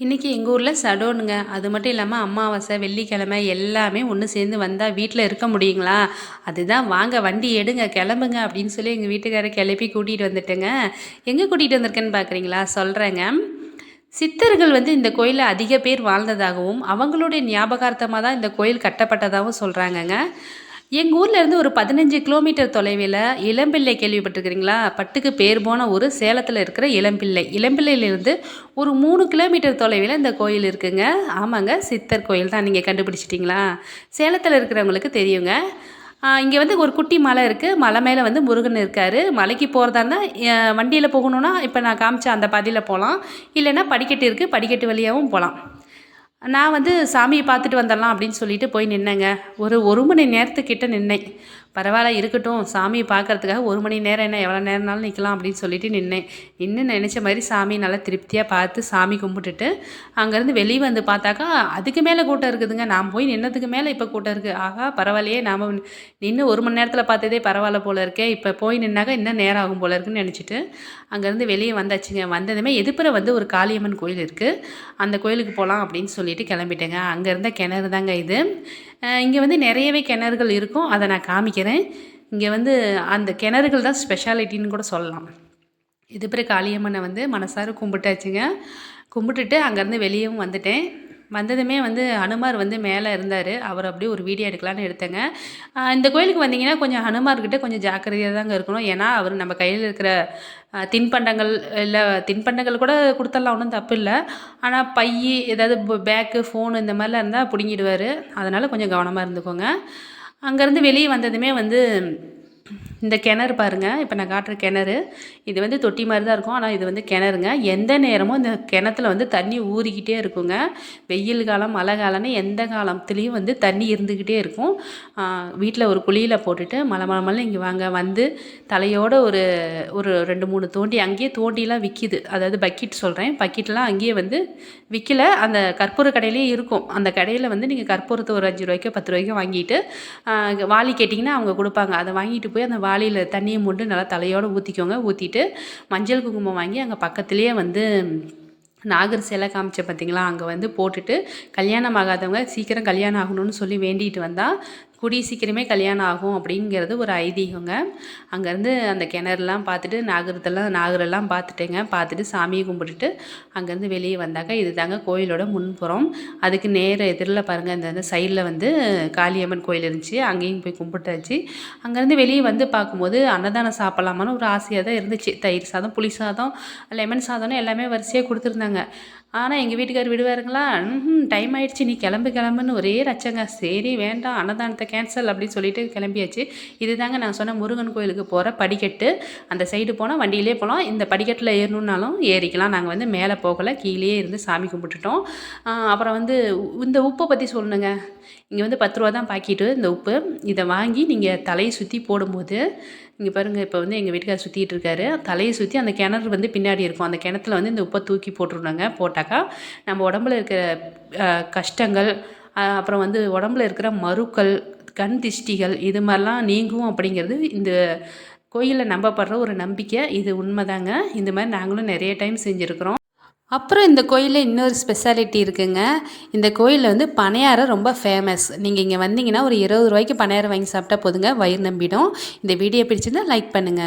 இன்றைக்கி எங்கள் ஊரில் சடோனுங்க. அது மட்டும் இல்லாமல் அமாவாசை வெள்ளிக்கிழமை எல்லாமே ஒன்று சேர்ந்து வந்தால் வீட்டில் இருக்க முடியுங்களா? அதுதான் வாங்க வண்டி எடுங்க கிளம்புங்க அப்படின்னு சொல்லி எங்கள் வீட்டுக்காரரை கிளப்பி கூட்டிகிட்டு வந்துட்டேங்க. எங்கே கூட்டிகிட்டு வந்திருக்கேன்னு பார்க்குறீங்களா சொல்கிறேங்க சித்தர்கள் வந்து இந்த கோயிலில் அதிக பேர் வாழ்ந்ததாகவும் அவங்களுடைய ஞாபகார்த்தமாக தான் இந்த கோயில் கட்டப்பட்டதாகவும் சொல்கிறாங்கங்க எங்கள் ஊர்லேருந்து ஒரு பதினஞ்சு கிலோமீட்டர் தொலைவில் இளம்பிள்ளை கேள்விப்பட்டிருக்கிறீங்களா? பட்டுக்கு பேர் போன ஊர் சேலத்தில் இருக்கிற இளம்பிள்ளை. இளம்பிள்ளையிலேருந்து ஒரு மூணு கிலோமீட்டர் தொலைவில் இந்த கோயில் இருக்குங்க. ஆமாங்க சித்தர் கோயில் தான். நீங்கள் கண்டுபிடிச்சிட்டிங்களா? சேலத்தில் இருக்கிறவங்களுக்கு தெரியுங்க. இங்கே வந்து ஒரு குட்டி மலை இருக்குது மலை மேலே வந்து முருகன் இருக்கார். மலைக்கு போகிறதா இருந்தால் வண்டியில் போகணுன்னா இப்போ நான் காமிச்ச அந்த பாதியில் போகலாம் இல்லைன்னா படிக்கட்டு இருக்குது படிக்கட்டு வழியாகவும் போகலாம் நான் வந்து சாமியை பார்த்துட்டு வந்துடலாம் அப்படின்னு சொல்லிட்டு போய் நின்னேங்க. ஒரு ஒரு மணி நேரத்துக்கிட்ட நின்னேன். பரவாயில்ல இருக்கட்டும். சாமியை பார்க்குறதுக்காக ஒரு மணி நேரம் என்ன எவ்வளோ நேரம்னாலும் நிற்கலாம் அப்படின்னு சொல்லிட்டு நின்னேன். நின்று நினச்ச மாதிரி சாமி நல்லா திருப்தியாக பார்த்து சாமி கும்பிட்டுட்டு அங்கேருந்து வெளியே வந்து பார்த்தாக்கா அதுக்கு மேலே கூட்டம் இருக்குதுங்க. நான் போய் நின்னதுக்கு மேலே இப்போ கூட்டம் இருக்குது ஆகா பரவாயில்லையே. நாம் நின்று ஒரு மணி நேரத்தில் பார்த்ததே பரவாயில்ல போல இருக்கே. இப்போ போய் நின்னாக்கா இன்னும் நேரம் ஆகும் போல இருக்குன்னு நினச்சிட்டு அங்கேருந்து வெளியே வந்தாச்சுங்க. வந்ததுமே எதிர்ப்புற வந்து ஒரு காளியம்மன் கோயில் இருக்குது அந்த கோயிலுக்கு போகலாம் அப்படின்னு சொல்லிட்டு கிளம்பிட்டேங்க. அங்கே இருந்த கிணறு தாங்க இது. இங்கே வந்து நிறையவே கிணறுகள் இருக்கும். அதை நான் காமிக்கிறேன். இங்கே வந்து அந்த கிணறுகள் தான் ஸ்பெஷாலிட்டின்னு கூட சொல்லலாம். இது பிறகு காளியம்மனை வந்து மனசார கும்பிட்டாச்சுங்க. கும்பிட்டுட்டு அங்கேருந்து வெளியேவும் வந்துட்டேன். வந்ததுமே வந்து ஹனுமார் வந்து மேலே இருந்தார். அவர் அப்படியே ஒரு வீடியோ எடுக்கலான்னு எடுத்தேங்க. இந்த கோயிலுக்கு வந்தீங்கன்னா கொஞ்சம் ஹனுமார்கிட்ட கொஞ்சம் ஜாக்கிரதையாக தாங்க இருக்கணும். ஏன்னா அவர் நம்ம கையில் இருக்கிற தின்பண்டங்கள் இல்லை தின்பண்டங்கள் கூட கொடுத்துடலாம் ஒன்றும் தப்பு இல்லை. ஆனால் பை ஏதாவது பேக்கு ஃபோனு இந்த மாதிரிலாம் இருந்தால் பிடுங்கிடுவார். அதனால் கொஞ்சம் கவனமாக இருந்துக்கோங்க. அங்கேருந்து வெளியே வந்ததுமே வந்து இந்த கிணறு பாருங்கள் இப்போ நான் காட்டுற கிணறு. இது வந்து தொட்டி மாதிரி தான் இருக்கும். ஆனால் இது வந்து கிணறுங்க. எந்த நேரமும் இந்த கிணத்துல வந்து தண்ணி ஊறிக்கிட்டே இருக்குங்க. வெயில் காலம் மழை காலம்னு எந்த காலத்துலேயும் வந்து தண்ணி இருந்துக்கிட்டே இருக்கும். வீட்டில் ஒரு குழியில் போட்டுட்டு மலை மலை மலை இங்கே வாங்க வந்து தலையோட ஒரு ஒரு ரெண்டு மூணு தோண்டி அங்கேயே தோண்டிலாம் விற்கிது அதாவது பக்கெட் சொல்கிறேன் பக்கெட்லாம் அங்கேயே வந்து விற்கல அந்த கற்பூர கடையிலே இருக்கும். அந்த கடையில் வந்து நீங்கள் கற்பூரத்தை ஒரு அஞ்சு ரூபாய்க்கோ பத்து ரூபாய்க்கோ வாங்கிட்டு வாலி கேட்டிங்கன்னா அவங்க கொடுப்பாங்க. அதை வாங்கிட்டு போய் அந்த வாளியில் தண்ணியை மூண்டு நல்லா தலையோடு ஊற்றிக்கோங்க ஊற்றிட்டு மஞ்சள் குங்குமம் வாங்கி அங்கே பக்கத்துலேயே வந்து நாகர் சிலை காமிச்ச பார்த்தீங்களா அங்கே வந்து போட்டுட்டு கல்யாணம் ஆகாதவங்க சீக்கிரம் கல்யாணம் ஆகணும்னு சொல்லி வேண்டிட்டு வந்தால் கூடிய சீக்கிரமே கல்யாணம் ஆகும் அப்படிங்கிறது ஒரு ஐதீகங்க. அங்கேருந்து அந்த கிணறுலாம் பார்த்துட்டு நாகரத்தெல்லாம் நாகரெல்லாம் பார்த்துட்டேங்க. பார்த்துட்டு சாமியை கும்பிட்டுட்டு அங்கேருந்து வெளியே வந்தாக்க இது தாங்க கோயிலோட முன்புறம். அதுக்கு நேர எதிரில் பாருங்கள் இந்த அந்த சைடில் வந்து காளியம்மன் கோயில் இருந்துச்சு. அங்கேயும் போய் கும்பிட்டாச்சு. அங்கேருந்து வெளியே வந்து பார்க்கும்போது அன்னதானம் சாப்பிட்லாமான்னு ஒரு ஆசையாக தான் இருந்துச்சு. தயிர் சாதம் புளி சாதம் லெமன் சாதம்னு எல்லாமே வரிசையாக கொடுத்துருந்தாங்க. ஆனால் எங்கள் வீட்டுக்கார் விடுவாருங்களா? ம் டைம் ஆகிடுச்சி நீ கிளம்பு கிளம்புன்னு ஒரே ரச்சங்க. சரி வேண்டாம் அன்னதானத்தை கேன்சல் அப்படின்னு சொல்லிட்டு கிளம்பியாச்சு. இது தாங்க நான் சொன்ன முருகன் கோயிலுக்கு போகிற படிக்கட்டு. அந்த சைடு போனால் வண்டியிலே போகலாம் இந்த படிக்கட்டில் ஏறணுன்னாலும் ஏறிக்கலாம். நாங்கள் வந்து மேலே போகலை. கீழே இருந்து சாமி கும்பிட்டுட்டோம். அப்புறம் வந்து இந்த உப்பை பற்றி சொல்லணுங்க. இங்கே வந்து பத்து ரூபா தான் பாக்கிட்டு இந்த உப்பு. இதை வாங்கி நீங்கள் தலையை சுற்றி போடும்போது இங்கே பாருங்கள் இப்போ வந்து எங்கள் வீட்டுக்கார் சுற்றிட்டு இருக்காரு. தலையை சுற்றி அந்த கிணறு வந்து பின்னாடி இருக்கும். அந்த கிணத்துல வந்து இந்த உப்பை தூக்கி போட்டுருந்தாங்க போட்டாக்கா நம்ம உடம்புல இருக்கிற கஷ்டங்கள் அப்புறம் வந்து உடம்புல இருக்கிற மருக்கள் கண் திஷ்டிகள் இது மாதிரிலாம் நீங்கும் அப்படிங்கிறது இந்த கோயிலில் நம்பப்படுற ஒரு நம்பிக்கை. இது உண்மைதாங்க. இந்த மாதிரி நாங்களும் நிறைய டைம் செஞ்சுருக்குறோம். அப்புறம் இந்த கோயிலில் இன்னொரு ஸ்பெஷாலிட்டி இருக்குங்க. இந்த கோயிலில் வந்து பணியாரம் ரொம்ப ஃபேமஸ் நீங்கள் இங்கே வந்தீங்கன்னா ஒரு இருபது ரூபாய்க்கு பனையாரம் வாங்கி சாப்பிட்டா போதுங்க. வயிறு நம்பிடும். இந்த வீடியோ பிடிச்சிருந்தா லைக் பண்ணுங்கள்